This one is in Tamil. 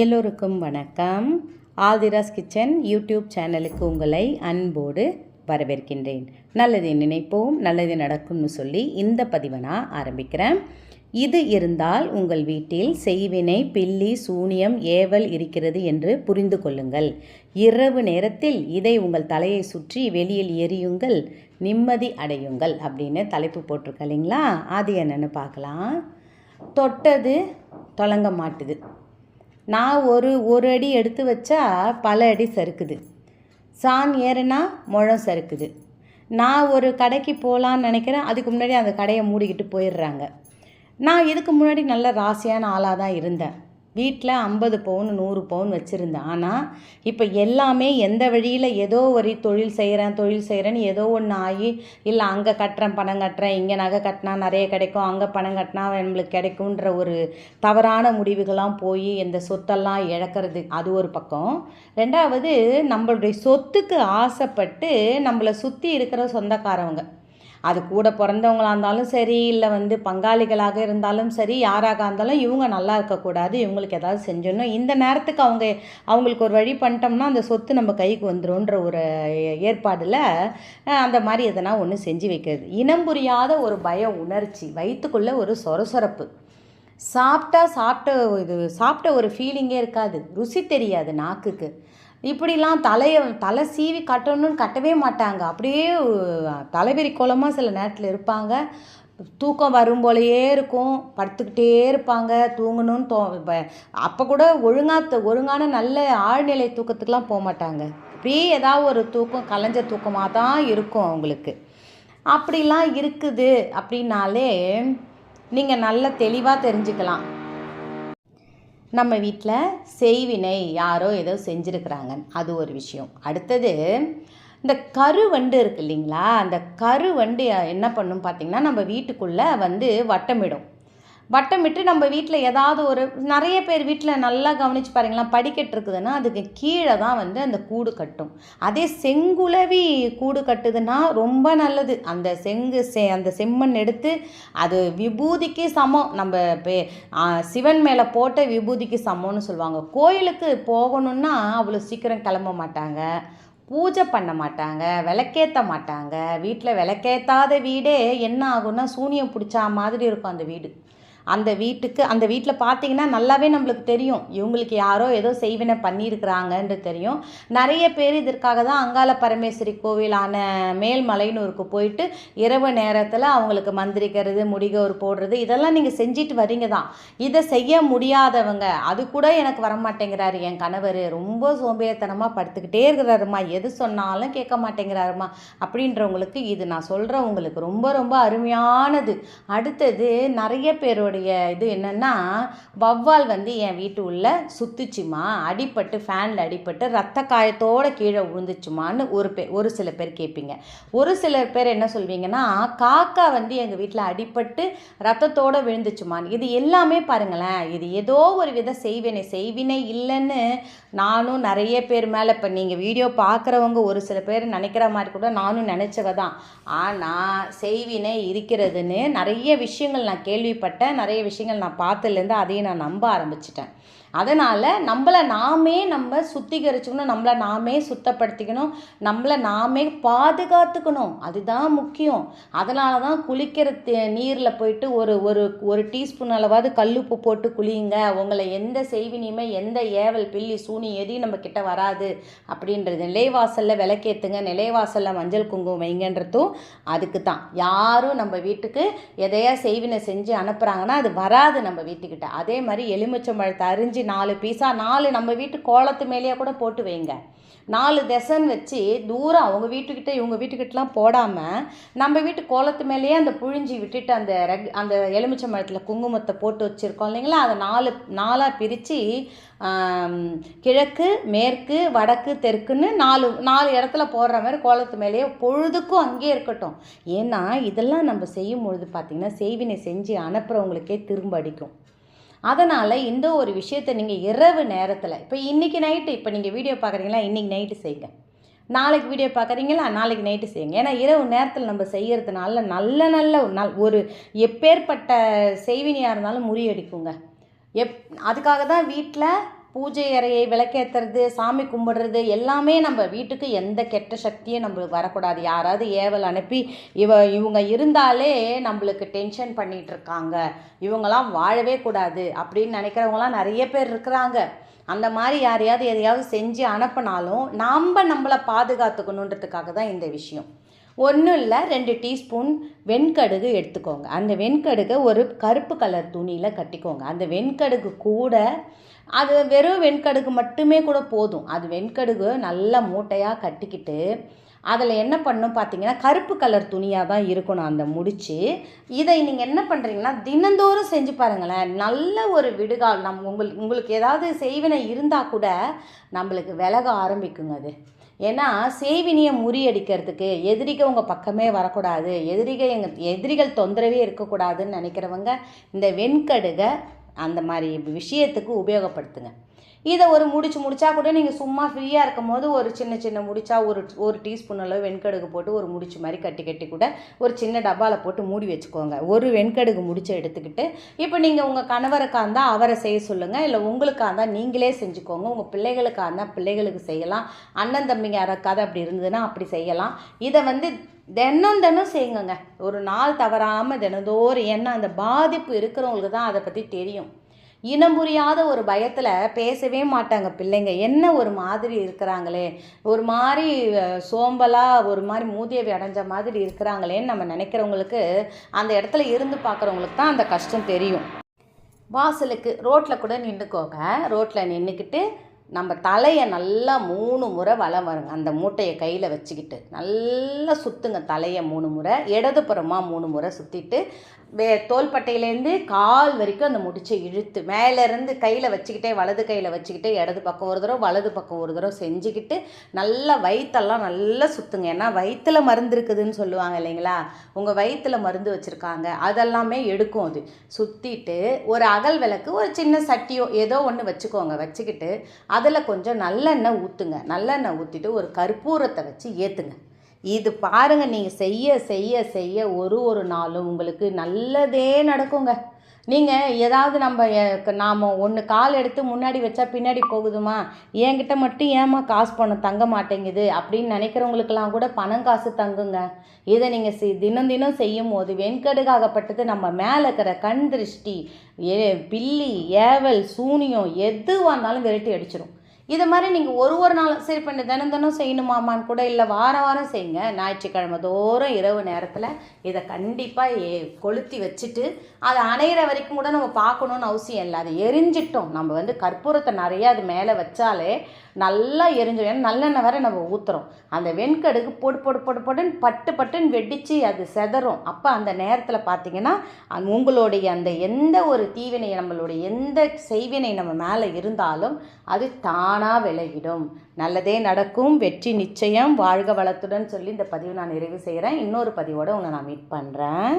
எல்லோருக்கும் வணக்கம். ஆதிராஸ் கிச்சன் யூடியூப் சேனலுக்கு உங்களை அன்போடு வரவேற்கின்றேன். நல்லதை நினைப்போம் நல்லது நடக்கும்னு சொல்லி இந்த பதிவை நான் ஆரம்பிக்கிறேன். இது இருந்தால் உங்கள் வீட்டில் செய்வினை பில்லி சூனியம் ஏவல் இருக்கிறது என்று புரிந்து கொள்ளுங்கள். இரவு நேரத்தில் இதை உங்கள் தலையை சுற்றி வெளியில் எரியுங்கள் நிம்மதி அடையுங்கள் அப்படின்னு தலைப்பு போட்டிருக்க இல்லைங்களா? அது என்னென்னு பார்க்கலாம். தொட்டது தொடங்க மாட்டுது. நான் ஒரு ஒரு அடி எடுத்து வச்சா பல அடி சறுக்குது. சான் ஏறுனா முழம் சறுக்குது. நான் ஒரு கடைக்கு போகலான்னு நினைக்கிறேன். அதுக்கு முன்னாடி அந்த கடையை மூடிக்கிட்டு போயிடுறாங்க. நான் இதுக்கு முன்னாடி நல்ல ராசியான ஆளாக தான் இருந்தேன். வீட்டில் ஐம்பது பவுன் நூறு பவுன் வச்சுருந்தேன். ஆனால் இப்போ எல்லாமே எந்த வழியில் ஏதோ ஒரு தொழில் செய்கிறேன் தொழில் செய்கிறேன்னு ஏதோ ஒன்று ஆகி இல்லை அங்கே கட்டுறேன் பணம் கட்டுறேன் இங்கே நகை கட்டினா நிறைய கிடைக்கும் அங்கே பணம் கட்டினா நம்மளுக்கு கிடைக்குன்ற ஒரு தவறான முடிவுகள்லாம் போய் இந்த சொத்தெல்லாம் இழக்கிறது அது ஒரு பக்கம். ரெண்டாவது நம்மளுடைய சொத்துக்கு ஆசைப்பட்டு நம்மளை சுற்றி இருக்கிற சொந்தக்காரவங்க. அது கூட பிறந்தவங்களாக இருந்தாலும் சரி இல்லை வந்து பங்காளிகளாக இருந்தாலும் சரி யாராக இருந்தாலும் இவங்க நல்லா இருக்கக்கூடாது இவங்களுக்கு ஏதாவது செஞ்சிடணும். இந்த நேரத்துக்கு அவங்க அவங்களுக்கு ஒரு வழி பண்ணிட்டோம்னா அந்த சொத்து நம்ம கைக்கு வந்துடும்ன்ற ஒரு ஏற்பாடில் அந்த மாதிரி எதனா ஒன்று செஞ்சு வைக்கிறது. இனம் புரியாத ஒரு பய உணர்ச்சி வயிற்றுக்குள்ளே ஒரு சொரசொரப்பு. சாப்பிட்டா சாப்பிட்ட இது சாப்பிட்ட ஒரு ஃபீலிங்கே இருக்காது. ருசி தெரியாது நாக்குக்கு. இப்படிலாம் தலையை தலை சீவி கட்டணும்னு கட்டவே மாட்டாங்க. அப்படியே தலைவெறி கோலமாக சில நேரத்தில் இருப்பாங்க. தூக்கம் வரும் போலையே இருக்கும். படுத்துக்கிட்டே இருப்பாங்க. தூங்கணும்னு தோ அப்போ கூட ஒழுங்காத்த ஒழுங்கான நல்ல ஆழ்நிலை தூக்கத்துக்கெலாம் போக மாட்டாங்க. அப்படியே ஏதாவது ஒரு தூக்கம் கலைஞ்ச தூக்கமாக தான் இருக்கும் அவங்களுக்கு. அப்படிலாம் இருக்குது அப்படின்னாலே நீங்கள் நல்ல தெளிவாக தெரிஞ்சுக்கலாம். நம்ம வீட்டில் செய்வினை யாரோ ஏதோ செஞ்சுருக்குறாங்க. அது ஒரு விஷயம். அடுத்தது இந்த கருவண்டு இருக்கு இல்லைங்களா? அந்த கருவண்டு என்ன பண்ணும் பார்த்திங்கன்னா நம்ம வீட்டுக்குள்ளே வந்து வட்டமிடும். வட்டமிட்டு நம்ம வீட்டில் ஏதாவது ஒரு நிறைய பேர் வீட்டில் நல்லா கவனித்து பாருங்களேன் படிக்கட்டு இருக்குதுன்னா அதுக்கு கீழே தான் வந்து அந்த கூடு கட்டும். அதே செங்குலவி கூடு கட்டுதுன்னா ரொம்ப நல்லது. அந்த செங்கு செ அந்த செம்மண் எடுத்து அது விபூதிக்கு சமம். நம்ம பே சிவன் மேலே போட்ட விபூதிக்கு சமம்னு சொல்லுவாங்க. கோயிலுக்கு போகணுன்னா அவ்வளோ சீக்கிரம் கிளம்ப மாட்டாங்க. பூஜை பண்ண மாட்டாங்க விளக்கேற்ற மாட்டாங்க. வீட்டில் விளக்கேற்றாத வீடே என்ன ஆகும்னா சூனியம் பிடிச்சா மாதிரி இருக்கும் அந்த வீடு. அந்த வீட்டுக்கு அந்த வீட்டில் பார்த்தீங்கன்னா நல்லாவே நம்மளுக்கு தெரியும். இவங்களுக்கு யாரோ ஏதோ செய்வினை பண்ணியிருக்கிறாங்கன்று தெரியும். நிறைய பேர் இதற்காக தான் அங்காள பரமேஸ்வரி கோவிலான மேல்மலைனூருக்கு போயிட்டு இரவு நேரத்தில் அவங்களுக்கு மந்திரிக்கிறது முடிகோர் போடுறது இதெல்லாம் நீங்கள் செஞ்சுட்டு வரீங்க தான். இதை செய்ய முடியாதவங்க அது கூட எனக்கு வரமாட்டேங்கிறாரு என் கணவர். ரொம்ப சோம்பேறித்தனமாக படுத்துக்கிட்டே இருக்கிறாருமா எது சொன்னாலும் கேட்க மாட்டேங்கிறாருமா அப்படின்றவங்களுக்கு இது நான் சொல்கிறவங்களுக்கு ரொம்ப ரொம்ப அருமையானது. அடுத்தது நிறைய பேரோட என்னுடைய இது என்னென்னா வவ்வால் வந்து என் வீட்டு உள்ள சுத்துச்சுமா? அடிப்பட்டு ஃபேனில் அடிப்பட்டு ரத்த காயத்தோடு கீழே விழுந்துச்சுமான்னு ஒரு பேர் ஒரு சில பேர் கேட்பீங்க ஒரு சில பேர் என்ன சொல்வீங்கன்னா காக்கா வந்து எங்கள் வீட்டில் அடிப்பட்டு ரத்தத்தோடு விழுந்துச்சுமான்னு. இது எல்லாமே பாருங்களேன் இது ஏதோ ஒரு வித செய்வினை செய்வினை இல்லைன்னு நானும் நிறைய பேர் மேலே இப்போ நீங்கள் வீடியோ பார்க்குறவங்க ஒரு சில பேர் நினைக்கிற மாதிரி கூட நானும் நினச்சவ தான் ஆனால் செய்வினை இருக்கிறதுன்னு நிறைய விஷயங்கள் நான் கேள்விப்பட்டேன். நிறைய விஷயங்கள் நான் பார்த்ததுலேருந்து அதையும் நான் நம்ப ஆரம்பிச்சிட்டேன். அதனால் நம்மளை நாமே நம்ம சுத்திகரிச்சுக்கணும் நம்மளை நாமே சுத்தப்படுத்திக்கணும் நம்மளை நாமே பாதுகாத்துக்கணும். அதுதான் முக்கியம். அதனால தான் குளிக்கிற நீரில் போயிட்டு ஒரு ஒரு ஒரு டீஸ்பூன் அளவாவது கல்லுப்பு போட்டு குளியுங்க. உங்களை எந்த செய்வினியுமே எந்த ஏவல் பில்லி சூனி எதையும் நம்ம கிட்ட வராது அப்படின்றது. நிலைவாசலில் விளக்கேற்றுங்க நிலைவாசலில் மஞ்சள் குங்குமம் வைங்கன்றதும் அதுக்கு தான். யாரும் நம்ம வீட்டுக்கு எதையா செய்வினை செஞ்சு அனுப்புகிறாங்கன்னா அது வராது நம்ம வீட்டுக்கிட்ட. அதே மாதிரி எலுமிச்சம்பழத்தை அரிஞ்சு நாலு பீஸாக நாலு நம்ம வீட்டு கோலத்து மேலேயே கூட போட்டு வைங்க. நாலு தெசன் வச்சு தூரம் அவங்க வீட்டுக்கிட்ட இவங்க வீட்டுக்கிட்டலாம் போடாமல் நம்ம வீட்டு கோலத்து மேலேயே அந்த புழிஞ்சி விட்டுட்டு அந்த ரெக் அந்த எலுமிச்சை மரத்தில் குங்குமத்தை போட்டு வச்சுருக்கோம் இல்லைங்களா? அதை நாலு நாலாக பிரித்து கிழக்கு மேற்கு வடக்கு தெற்குன்னு நாலு நாலு இடத்துல போடுற மாதிரி கோலத்து மேலேயே பொழுதுக்கும் அங்கேயே இருக்கட்டும். ஏன்னா இதெல்லாம் நம்ம செய்யும் பொழுது பார்த்திங்கன்னா செய்வினை செஞ்சு அனுப்புகிறவங்களுக்கே திரும்ப அடிக்கும். அதனால் இந்த ஒரு விஷயத்தை நீங்கள் இரவு நேரத்தில் இப்போ இன்றைக்கி நைட்டு இப்போ நீங்கள் வீடியோ பார்க்குறீங்களா இன்றைக்கி நைட்டு செய்யுங்க நாளைக்கு வீடியோ பார்க்குறீங்களா நாளைக்கு நைட்டு செய்யுங்க. ஏன்னா இரவு நேரத்தில் நம்ம செய்கிறதுனால நல்ல நல்ல நல் ஒரு எப்பேற்பட்ட செய்வினியாக இருந்தாலும் முறியடிக்குங்க. எப் அதுக்காக தான் வீட்டில் பூஜை அறையை விளக்கேற்றுறது சாமி கும்பிடுறது எல்லாமே நம்ம வீட்டுக்கு எந்த கெட்ட சக்தியும் நம்மளுக்கு வரக்கூடாது. யாராவது ஏவல் அனுப்பி இவ இவங்க இருந்தாலே நம்மளுக்கு டென்ஷன் பண்ணிகிட்டு இருக்காங்க. இவங்களாம் வாழவே கூடாது அப்படின்னு நினைக்கிறவங்களாம் நிறைய பேர் இருக்கிறாங்க. அந்த மாதிரி யாரையாவது எதையாவது செஞ்சு அனுப்பினாலும் நாம் நம்மளை பாதுகாத்துக்கணுன்றதுக்காக தான் இந்த விஷயம். ஒன்றும் இல்லை ரெண்டு டீஸ்பூன் வெண்கடுகு எடுத்துக்கோங்க. அந்த வெண்கடுகை ஒரு கருப்பு கலர் துணியில் கட்டிக்கோங்க. அந்த வெண்கடுகு கூட அது வெறும் வெண்கடுகு மட்டுமே கூட போதும். அது வெண்கடுகு நல்ல மூட்டையாக கட்டிக்கிட்டு அதில் என்ன பண்ணணும் பார்த்தீங்கன்னா கருப்பு கலர் துணியாக தான் இருக்கணும் அந்த முடிச்சு. இதை நீங்கள் என்ன பண்ணுறீங்கன்னா தினந்தோறும் செஞ்சு பாருங்களேன். நல்ல ஒரு விடுகால் நம் உங்களுக்கு உங்களுக்கு ஏதாவது செய்வினை இருந்தால் கூட நம்மளுக்கு விலக ஆரம்பிக்குங்க அது. ஏன்னா செய்வினியை முறியடிக்கிறதுக்கு எதிரிகள் உங்கள் பக்கமே வரக்கூடாது. எதிரிகள் எங்கள் எதிரிகள் தொந்தரவே இருக்கக்கூடாதுன்னு நினைக்கிறவங்க இந்த வெண்கடுகை அந்த மாதிரி விஷயத்துக்கு உபயோகப்படுத்துங்க. இதை ஒரு முடிச்சு முடிச்சா கூட நீங்கள் சும்மா ஃப்ரீயாக இருக்கும் போது ஒரு சின்ன சின்ன முடிச்சா ஒரு ஒரு டீஸ்பூன் அளவு வெண்கடுகு போட்டு ஒரு முடிச்சு மாதிரி கட்டி கட்டி கூட ஒரு சின்ன டப்பாவில் போட்டு மூடி வச்சுக்கோங்க. ஒரு வெண்கடுகு முடிச்சு எடுத்துக்கிட்டு இப்போ நீங்கள் உங்கள் கணவருக்காக இருந்தால் அவரை செய்ய சொல்லுங்கள் இல்லை உங்களுக்காக இருந்தால் நீங்களே செஞ்சுக்கோங்க. உங்கள் பிள்ளைகளுக்காக இருந்தால் பிள்ளைகளுக்கு செய்யலாம். அண்ணன் தம்பிங்க யாராக்காவது அப்படி இருந்ததுன்னா அப்படி செய்யலாம். இதை வந்து தினம் தினம் செய்யுங்க ஒரு நாள் தவறாமல் தினந்தோறும் ஏன்னா அந்த பாதிப்பு இருக்கிறவங்களுக்கு தான் அதை பற்றி தெரியும். இனம் புரியாத ஒரு பயத்தில் பேசவே மாட்டாங்க பிள்ளைங்க. என்ன ஒரு மாதிரி இருக்கிறாங்களே? ஒரு மாதிரி சோம்பலாக ஒரு மாதிரி மூதியவை அடைஞ்ச மாதிரி இருக்கிறாங்களேன்னு நம்ம நினைக்கிறவங்களுக்கு அந்த இடத்துல இருந்து பார்க்குறவங்களுக்கு தான் அந்த கஷ்டம் தெரியும். வாசலுக்கு ரோட்டில் கூட நின்றுக்கோங்க. ரோட்டில் நின்றுக்கிட்டு நம்ம தலையை நல்லா மூணு முறை வலம் வருங்க. அந்த மூட்டையை கையில் வச்சுக்கிட்டு நல்லா சுற்றுங்க தலையை மூணு முறை இடதுபுறமாக மூணு முறை சுற்றிட்டு வே தோள்பட்டையிலேருந்து கால் வரைக்கும் அந்த முடிச்சை இழுத்து மேலேருந்து கையில் வச்சுக்கிட்டே வலது கையில் வச்சுக்கிட்டு இடது பக்கம் ஒரு தடவை வலது பக்கம் ஒரு தடவை செஞ்சுக்கிட்டு நல்லா வயிற்றெல்லாம் நல்லா சுற்றுங்க ஏன்னா வயிற்றில் மருந்து இருக்குதுன்னு சொல்லுவாங்க இல்லைங்களா? உங்கள் வயிற்றில் மருந்து வச்சுருக்காங்க. அதெல்லாமே எடுக்கும் அது. சுற்றிட்டு ஒரு அகல் விளக்கு ஒரு சின்ன சட்டியோ ஏதோ ஒன்று வச்சுக்கோங்க. வச்சுக்கிட்டு அதில் கொஞ்சம் நல்லெண்ணெய் ஊற்றுங்க நல்லெண்ணெய் ஊற்றிட்டு ஒரு கற்பூரத்தை வச்சு ஏற்றுங்க இது பாருங்கள் நீங்கள் செய்ய செய்ய செய்ய ஒரு ஒரு நாளும் உங்களுக்கு நல்லதே நடக்குங்க. நீங்கள் ஏதாவது நம்ம நாம் ஒன்று கால் எடுத்து முன்னாடி வச்சா பின்னாடி போகுதுமா? என்கிட்ட மட்டும் ஏமா காசு பணம் தங்க மாட்டேங்குது? அப்படின்னு நினைக்கிறவங்களுக்கெல்லாம் கூட பணம் காசு தங்குங்க. இதை நீங்கள் செய் தினம் தினம் செய்யும் போது வெண்கடுகாகப்பட்டது நம்ம மேலே இருக்கிற கண் திருஷ்டி ஏ பில்லி ஏவல் சூனியம் எதுவாக இருந்தாலும் விரட்டி அடிச்சிடும் இது மாதிரி நீங்கள் ஒரு ஒரு நாள் சரி பண்ணி தினம் தினம் செய்யணுமாமான்னு கூட இல்லை வாரம் வாரம் செய்யுங்க. ஞாயிற்றுக்கிழமை தோறும் இரவு நேரத்தில் இதை கண்டிப்பாக ஏ கொளுத்தி வச்சுட்டு அதை அணையிற வரைக்கும் கூட நம்ம பார்க்கணுன்னு அவசியம் இல்லை. அதை எரிஞ்சிட்டோம். நம்ம வந்து கற்பூரத்தை நிறையா அது மேலே வச்சாலே நல்லா எரிஞ்சிடும். ஏன்னா நல்லெண்ணெய் வரை நம்ம ஊற்றுறோம் அந்த வெண்கடுகு பொடு பொடு பொடு பொடுன்னு பட்டு பட்டுன்னு வெடித்து அது செதறும். அப்போ அந்த நேரத்தில் பார்த்தீங்கன்னா உங்களுடைய அந்த எந்த ஒரு தீவினை நம்மளுடைய எந்த செய்வினை நம்ம மேலே இருந்தாலும் அது தான் தானாக விளையிடும் நல்லதே நடக்கும். வெற்றி நிச்சயம். வாழ்க வளத்துடன் சொல்லி இந்த பதிவு நான் நிறைவு செய்கிறேன் இன்னொரு பதிவோடு உங்களை நான் மீட் பண்ணுறேன்